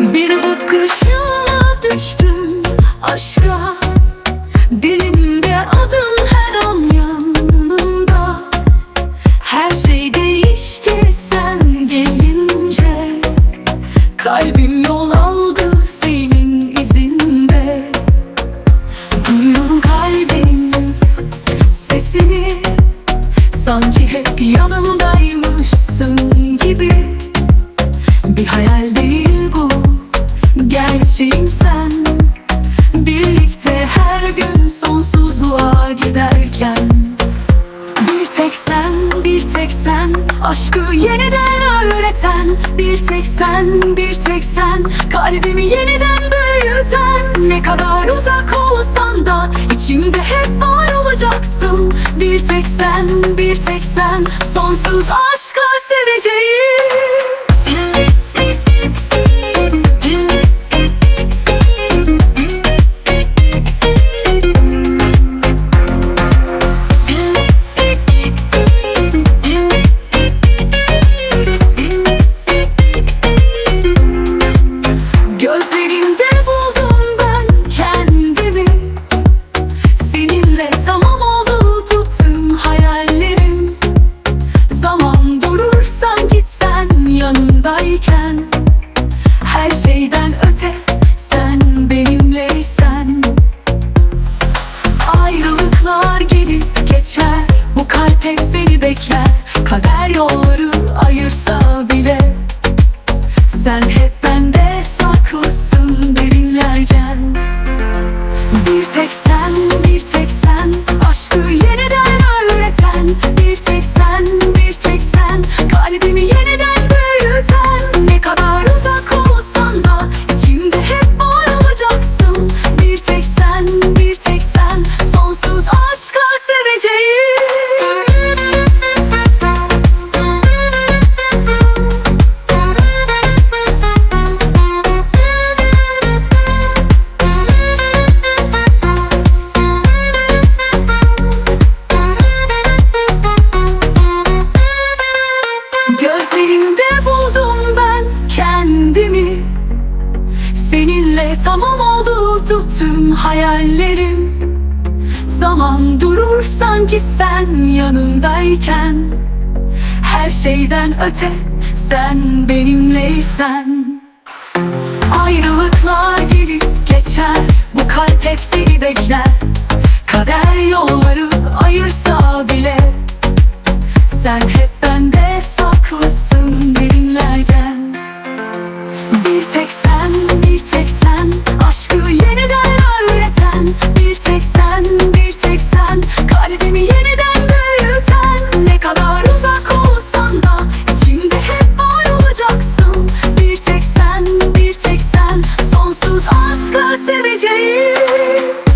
Bir bakışına düştüm aşka. Dilimde adın her an yanımda. Her şey değişti sen gelince. Kalbim yol aldı senin izinde. Duyuyorum kalbim sesini. Sanki hep yanımda. Bir tek sen Aşkı yeniden öğreten. Bir tek sen, bir tek sen Kalbimi yeniden büyüten. Ne kadar uzak olsan da içimde hep var olacaksın. Bir tek sen, bir tek sen Sonsuz aşka seveceğim geçer. Bu kalp hep seni bekler. Kader yolları ayırsa bile. Sen hep bende saklısın derinlerden Bir tek sen, bir tek sen kendimi. Seninle tamam oldu tüm hayallerim. Zaman durur sanki sen yanımdayken. Her şeyden öte sen benimleysen. Ayrılıklar gelip geçer Bu kalp hep seni bekler seveceğim.